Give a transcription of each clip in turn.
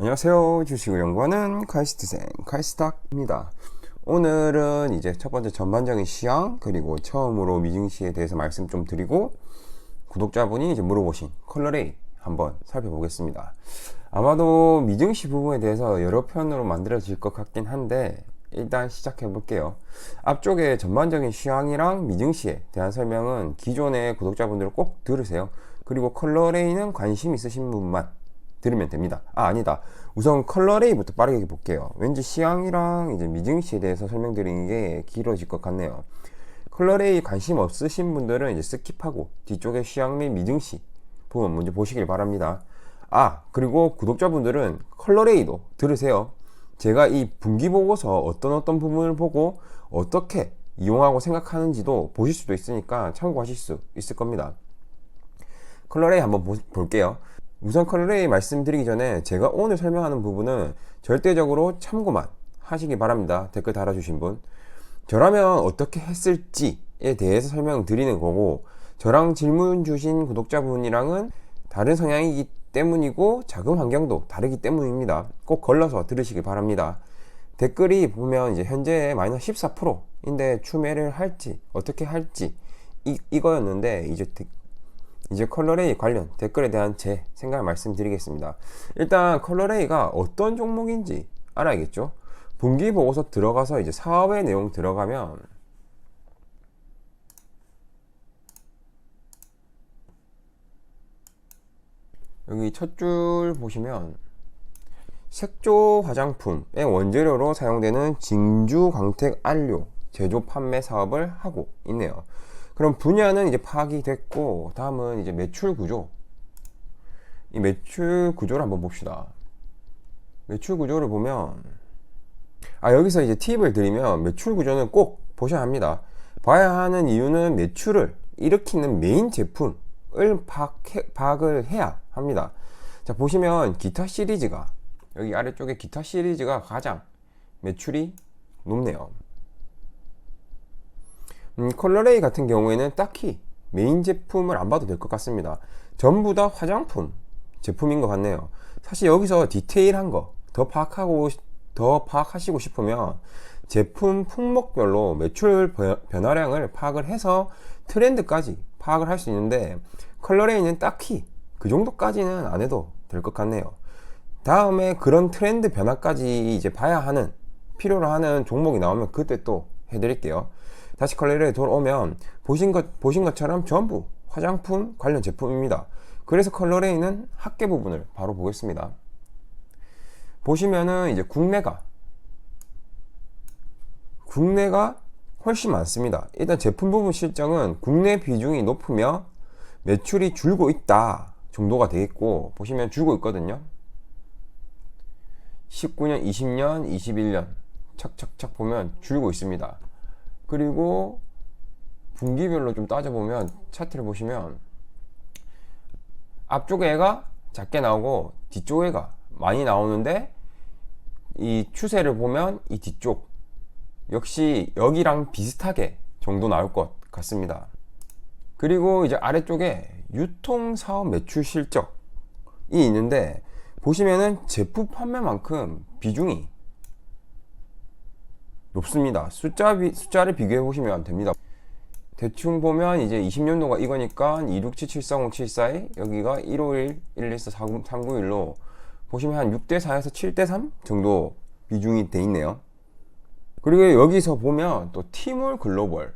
안녕하세요. 주식을 연구하는 카이스트생 카이스탁입니다. 오늘은 이제 첫 번째 전반적인 시향 그리고 처음으로 미증시에 대해서 말씀 좀 드리고 구독자분이 이제 물어보신 컬러레이 한번 살펴보겠습니다. 아마도 미증시 부분에 대해서 여러 편으로 만들어질 것 같긴 한데 일단 시작해 볼게요. 앞쪽에 전반적인 시황이랑 미증시에 대한 설명은 기존의 구독자분들 꼭 들으세요. 그리고 컬러레이는 관심 있으신 분만 들으면 됩니다. 아, 아니다. 우선 컬러레이부터 빠르게 볼게요. 왠지 시향이랑 이제 미증시에 대해서 설명드리는 게 길어질 것 같네요. 컬러레이 관심 없으신 분들은 이제 스킵하고 뒤쪽에 시향 및 미증시 부분 먼저 보시길 바랍니다. 아, 그리고 구독자분들은 컬러레이도 들으세요. 제가 이 분기 보고서 어떤 어떤 부분을 보고 어떻게 이용하고 생각하는지도 보실 수도 있으니까 참고하실 수 있을 겁니다. 컬러레이 한번 보, 볼게요. 우선 컬러레이 말씀드리기 전에 제가 오늘 설명하는 부분은 절대적으로 참고만 하시기 바랍니다. 댓글 달아주신 분. 저라면 어떻게 했을지에 대해서 설명드리는 거고, 저랑 질문 주신 구독자분이랑은 다른 성향이기 때문이고, 자금 환경도 다르기 때문입니다. 꼭 걸러서 들으시기 바랍니다. 댓글이 보면 이제 현재 마이너스 14%인데 추매를 할지, 어떻게 할지, 이, 이거였는데, 이제 이제 컬러레이 관련 댓글에 대한 제 생각을 말씀드리겠습니다. 일단 컬러레이가 어떤 종목인지 알아야겠죠? 분기 보고서 들어가서 이제 사업의 내용 들어가면 여기 첫 줄 보시면 색조 화장품의 원재료로 사용되는 진주 광택 안료 제조 판매 사업을 하고 있네요. 그럼 분야는 이제 파악이 됐고 다음은 이제 매출 구조. 이 매출 구조를 한번 봅시다. 매출 구조를 보면 아 여기서 이제 팁을 드리면 매출 구조는 꼭 보셔야 합니다. 봐야 하는 이유는 매출을 일으키는 메인 제품을 파악해, 파악을 해야 합니다. 자 보시면 기타 시리즈가 여기 아래쪽에 기타 시리즈가 가장 매출이 높네요 음, 컬러레이 같은 경우에는 딱히 메인 제품을 안 봐도 될 것 같습니다. 전부 다 화장품 제품인 것 같네요. 사실 여기서 디테일한 거 더 파악하고 더 파악하시고 싶으면 제품 품목별로 매출 변화량을 파악을 해서 트렌드까지 파악을 할 수 있는데 컬러레이는 딱히 그 정도까지는 안 해도 될 것 같네요. 다음에 그런 트렌드 변화까지 이제 봐야 하는 필요로 하는 종목이 나오면 그때 또 해드릴게요. 다시 컬러리에 돌아오면 보신 것 보신 것처럼 전부 화장품 관련 제품입니다. 그래서 컬러레이는 합계 부분을 바로 보겠습니다. 보시면은 이제 국내가 국내가 훨씬 많습니다. 일단 제품 부분 실적은 국내 비중이 높으며 매출이 줄고 있다 정도가 되겠고 보시면 줄고 있거든요. 19년, 20년, 21년 착착착 보면 줄고 있습니다. 그리고 분기별로 좀 따져보면 차트를 보시면 앞쪽 애가 작게 나오고 뒤쪽 애가 많이 나오는데 이 추세를 보면 이 뒤쪽 역시 여기랑 비슷하게 정도 나올 것 같습니다. 그리고 이제 아래쪽에 유통사업 매출 실적이 있는데 보시면은 제품 판매만큼 비중이 높습니다. 숫자 비, 숫자를 비교해 보시면 됩니다. 대충 보면 이제 20년도가 이거니까 267740742 여기가 151 114 391로 보시면 한 6대 4에서 7대 3 정도 비중이 돼 있네요. 그리고 여기서 보면 또 티몰 글로벌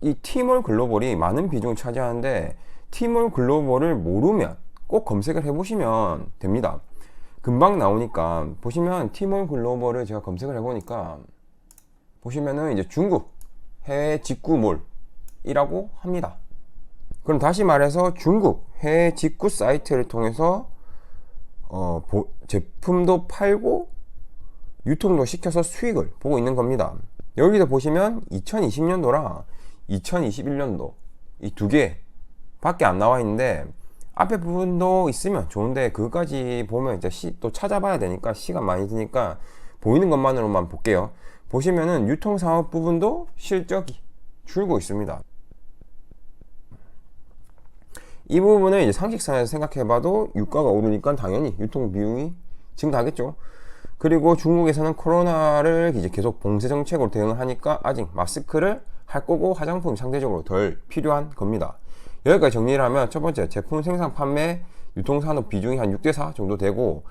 이 티몰 글로벌이 많은 비중을 차지하는데 티몰 글로벌을 모르면 꼭 검색을 해보시면 됩니다. 금방 나오니까 보시면 티몰 글로벌을 제가 검색을 해보니까 보시면은 이제 중국 해외 직구몰이라고 합니다. 그럼 다시 말해서 중국 해외 직구 사이트를 통해서 어, 보, 제품도 팔고 유통도 시켜서 수익을 보고 있는 겁니다. 여기서 보시면 2020년도랑 2021년도 이 두 개 밖에 안 나와 있는데 앞에 부분도 있으면 좋은데 그것까지 보면 이제 시, 또 찾아봐야 되니까 시간 많이 드니까 보이는 것만으로만 볼게요. 보시면은 유통사업 부분도 실적이 줄고 있습니다. 이 부분은 이제 상식선에서 생각해봐도 유가가 오르니까 당연히 유통 비용이 증가하겠죠. 그리고 중국에서는 코로나를 이제 계속 봉쇄 정책으로 대응을 하니까 아직 마스크를 할 거고 화장품이 상대적으로 덜 필요한 겁니다. 여기까지 정리를 하면 첫 번째 제품 생산 판매 유통산업 비중이 한 6대4 정도 되고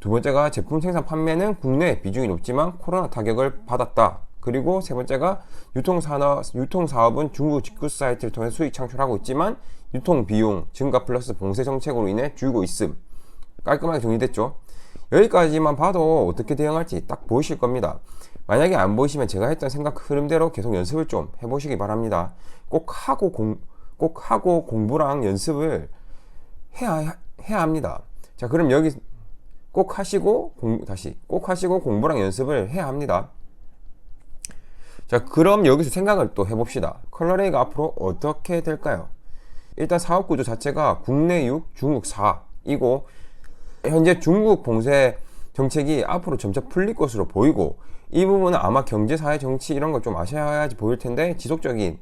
두 번째가 제품 생산 판매는 국내 비중이 높지만 코로나 타격을 받았다. 그리고 세 번째가 유통산업, 유통사업은 중국 직구 사이트를 통해 수익 창출하고 있지만 유통 비용 증가 플러스 봉쇄 정책으로 인해 줄고 있음. 깔끔하게 정리됐죠? 여기까지만 봐도 어떻게 대응할지 딱 보이실 겁니다. 만약에 안 보이시면 제가 했던 생각 흐름대로 계속 연습을 좀 해보시기 바랍니다. 꼭 하고 공, 꼭 하고 공부랑 연습을 해야, 해야 합니다. 자, 그럼 여기 꼭 하시고, 공, 다시, 꼭 하시고 공부랑 연습을 해야 합니다. 자, 그럼 여기서 생각을 또 해봅시다. 컬러레이가 앞으로 어떻게 될까요? 일단 사업 구조 자체가 국내 6, 중국 4이고, 현재 중국 봉쇄 정책이 앞으로 점차 풀릴 것으로 보이고, 이 부분은 아마 경제, 사회, 정치 이런 걸 좀 아셔야지 보일 텐데, 지속적인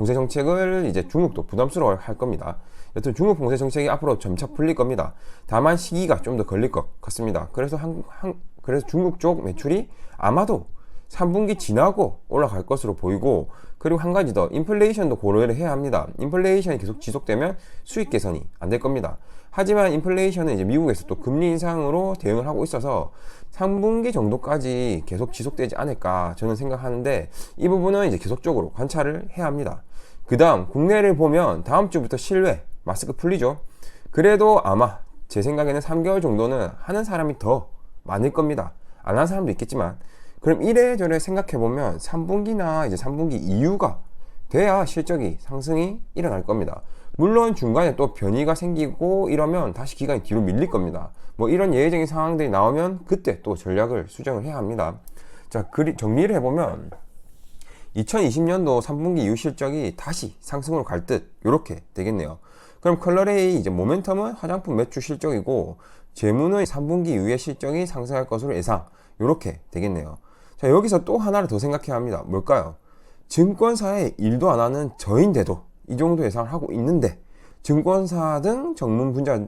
봉쇄 정책을 이제 중국도 부담스러워 할 겁니다. 여튼 중국 봉쇄 정책이 앞으로 점차 풀릴 겁니다. 다만 시기가 좀 더 걸릴 것 같습니다. 그래서 한, 한, 그래서 중국 쪽 매출이 아마도 3분기 지나고 올라갈 것으로 보이고 그리고 한 가지 더 인플레이션도 고려를 해야 합니다. 인플레이션이 계속 지속되면 수익 개선이 안 될 겁니다. 하지만 인플레이션은 이제 미국에서 또 금리 인상으로 대응을 하고 있어서 3분기 정도까지 계속 지속되지 않을까 저는 생각하는데 이 부분은 이제 계속적으로 관찰을 해야 합니다. 그 다음 국내를 보면 다음 주부터 실외 마스크 풀리죠. 그래도 아마 제 생각에는 3개월 정도는 하는 사람이 더 많을 겁니다. 안 하는 사람도 있겠지만 그럼 이래저래 생각해보면 3분기나 이제 3분기 이후가 돼야 실적이 상승이 일어날 겁니다. 물론 중간에 또 변이가 생기고 이러면 다시 기간이 뒤로 밀릴 겁니다. 뭐 이런 예외적인 상황들이 나오면 그때 또 전략을 수정을 해야 합니다. 자, 정리를 해보면 2020년도 3분기 이후 실적이 다시 상승으로 갈 듯 이렇게 되겠네요. 그럼 컬러레이 이제 모멘텀은 화장품 매출 실적이고 재무는 3분기 이후에 실적이 상승할 것으로 예상 이렇게 되겠네요. 자, 여기서 또 하나를 더 생각해야 합니다. 뭘까요? 증권사에 일도 안 하는 저인데도 이 정도 예상을 하고 있는데 증권사 등 전문 분자,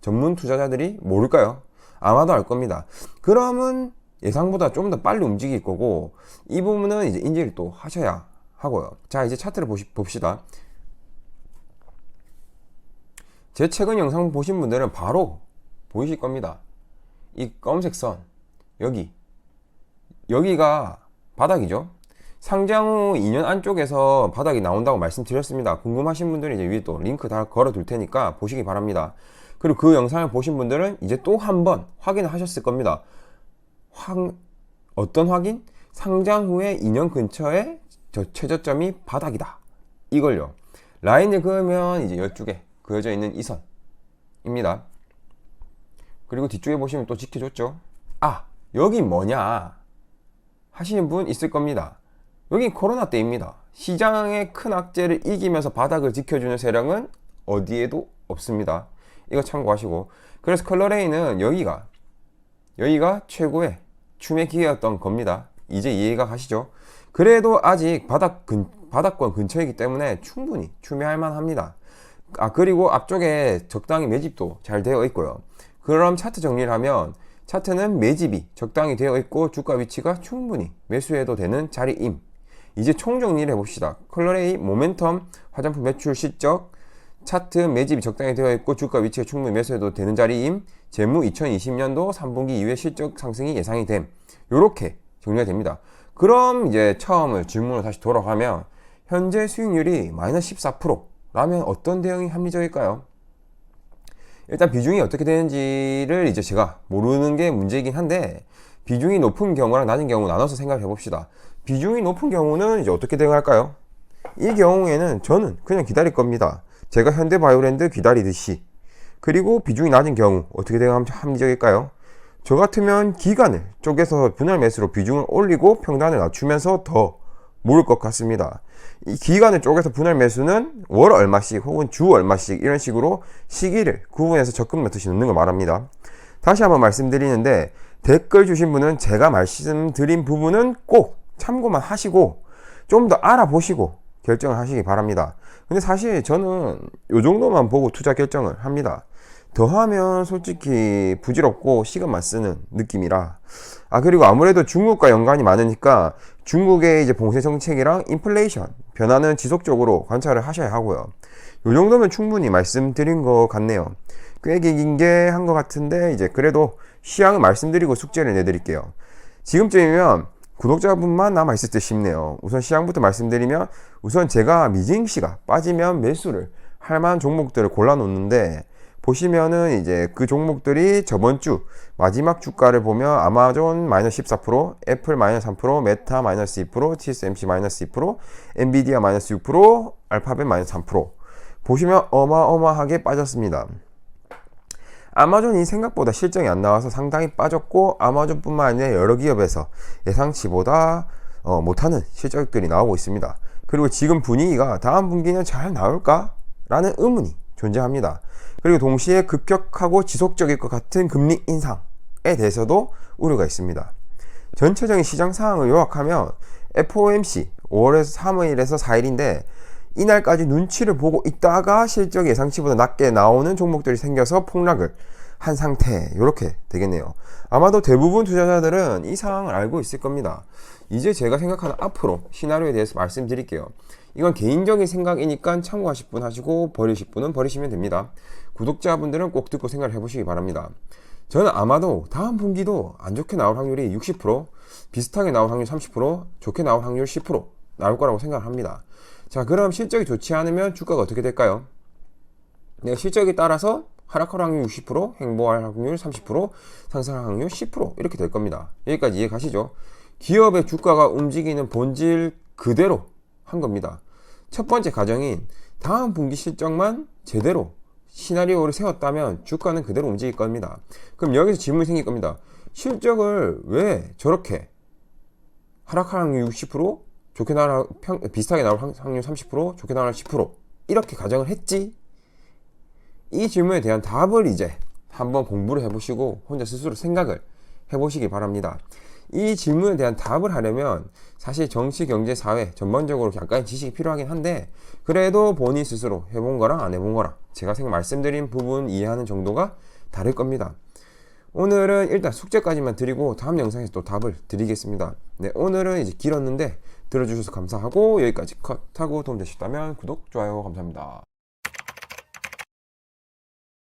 전문 투자자들이 모를까요? 아마도 알 겁니다. 그러면 예상보다 좀 더 빨리 움직일 거고 이 부분은 이제 인지를 또 하셔야 하고요. 자, 이제 차트를 보시, 봅시다. 제 최근 영상 보신 분들은 바로 보이실 겁니다. 이 검은색 선 여기 여기가 바닥이죠. 상장 후 2년 안쪽에서 바닥이 나온다고 말씀드렸습니다. 궁금하신 분들은 이제 위에 또 링크 다 걸어 둘 테니까 보시기 바랍니다. 그리고 그 영상을 보신 분들은 이제 또 한 번 확인을 하셨을 겁니다. 확, 어떤 확인? 상장 후에 2년 근처에 저 최저점이 바닥이다. 이걸요. 라인을 그으면 이제 이쪽에 그어져 있는 이 선입니다. 그리고 뒤쪽에 보시면 또 지켜줬죠. 아, 여기 뭐냐? 하시는 분 있을 겁니다. 여기 코로나 때입니다. 시장의 큰 악재를 이기면서 바닥을 지켜주는 세력은 어디에도 없습니다. 이거 참고하시고. 그래서 컬러레이는 여기가, 여기가 최고의 춤의 기회였던 겁니다. 이제 이해가 가시죠? 그래도 아직 바닥 근, 바닥권 근처이기 때문에 충분히 추매할 만합니다. 아, 그리고 앞쪽에 적당히 매집도 잘 되어 있고요. 그럼 차트 정리를 하면 차트는 매집이 적당히 되어 있고 주가 위치가 충분히 매수해도 되는 자리임. 이제 총 정리를 해봅시다. 컬러레이, 모멘텀, 화장품 매출 실적, 차트 매집이 적당히 되어 있고 주가 위치가 충분히 매수해도 되는 자리임. 재무 2020년도 3분기 이후에 실적 상승이 예상이 됨. 요렇게 정리가 됩니다. 그럼 이제 처음을 질문으로 다시 돌아가면 현재 수익률이 마이너스 14%라면 어떤 대응이 합리적일까요? 일단 비중이 어떻게 되는지를 이제 제가 모르는 게 문제이긴 한데 비중이 높은 경우랑 낮은 경우 나눠서 생각해 봅시다. 비중이 높은 경우는 이제 어떻게 대응할까요? 이 경우에는 저는 그냥 기다릴 겁니다. 제가 현대 바이오랜드 기다리듯이. 그리고 비중이 낮은 경우 어떻게 대응하면 합리적일까요? 저 같으면 기간을 쪼개서 분할 매수로 비중을 올리고 평단을 낮추면서 더 모를 것 같습니다. 이 기간을 쪼개서 분할 매수는 월 얼마씩 혹은 주 얼마씩 이런 식으로 시기를 구분해서 적금 넣듯이 넣는 걸 말합니다. 다시 한번 말씀드리는데 댓글 주신 분은 제가 말씀드린 부분은 꼭 참고만 하시고 좀 더 알아보시고 결정을 하시기 바랍니다. 근데 사실 저는 요 정도만 보고 투자 결정을 합니다. 더하면 솔직히 부질없고 시간만 쓰는 느낌이라. 아, 그리고 아무래도 중국과 연관이 많으니까 중국의 이제 봉쇄 정책이랑 인플레이션 변화는 지속적으로 관찰을 하셔야 하고요. 요 정도면 충분히 말씀드린 것 같네요. 꽤 긴 게 한 것 같은데 이제 그래도 시향을 말씀드리고 숙제를 내드릴게요. 지금쯤이면 구독자분만 남아있을 듯 싶네요. 우선 시향부터 말씀드리면 우선 제가 미징 씨가 빠지면 매수를 할 만한 종목들을 골라놓는데 보시면은 이제 그 종목들이 저번 주 마지막 주가를 보면 아마존 마이너스 14%, 애플 마이너스 3%, 메타 마이너스 2%, TSMC 마이너스 2%, 엔비디아 마이너스 6%, 알파벳 마이너스 3% 보시면 어마어마하게 빠졌습니다. 아마존이 생각보다 실적이 안 나와서 상당히 빠졌고 아마존뿐만 아니라 여러 기업에서 예상치보다 어, 못하는 실적들이 나오고 있습니다. 그리고 지금 분위기가 다음 분기는 잘 나올까? 라는 의문이 존재합니다. 그리고 동시에 급격하고 지속적일 것 같은 금리 인상에 대해서도 우려가 있습니다. 전체적인 시장 상황을 요약하면 FOMC 5월에서 3일에서 4일인데 이날까지 눈치를 보고 있다가 실적 예상치보다 낮게 나오는 종목들이 생겨서 폭락을 한 상태 이렇게 되겠네요. 아마도 대부분 투자자들은 이 상황을 알고 있을 겁니다. 이제 제가 생각하는 앞으로 시나리오에 대해서 말씀드릴게요. 이건 개인적인 생각이니까 참고하실 분 하시고 버리실 분은 버리시면 됩니다. 구독자분들은 꼭 듣고 생각을 해보시기 바랍니다. 저는 아마도 다음 분기도 안 좋게 나올 확률이 60%, 비슷하게 나올 확률 30%, 좋게 나올 확률 10% 나올 거라고 생각을 합니다. 자, 그럼 실적이 좋지 않으면 주가가 어떻게 될까요? 네, 실적에 따라서 하락할 확률 60%, 행보할 확률 30%, 상승할 확률 10% 이렇게 될 겁니다. 여기까지 이해 가시죠? 기업의 주가가 움직이는 본질 그대로 한 겁니다. 첫 번째 가정인 다음 분기 실적만 제대로 시나리오를 세웠다면 주가는 그대로 움직일 겁니다. 그럼 여기서 질문이 생길 겁니다. 실적을 왜 저렇게 확률 60%, 좋게 나올 평, 비슷하게 나올 확률 30%, 좋게 나올 10% 이렇게 가정을 했지? 이 질문에 대한 답을 이제 한번 공부를 해보시고 혼자 스스로 생각을 해보시기 바랍니다. 이 질문에 대한 답을 하려면 사실 정치, 경제, 사회 전반적으로 약간의 지식이 필요하긴 한데 그래도 본인 스스로 해본 거랑 안 해본 거랑 제가 생각 말씀드린 부분 이해하는 정도가 다를 겁니다. 오늘은 일단 숙제까지만 드리고 다음 영상에서 또 답을 드리겠습니다. 네, 오늘은 이제 길었는데 들어주셔서 감사하고 여기까지 컷하고 도움 되셨다면 구독, 좋아요 감사합니다.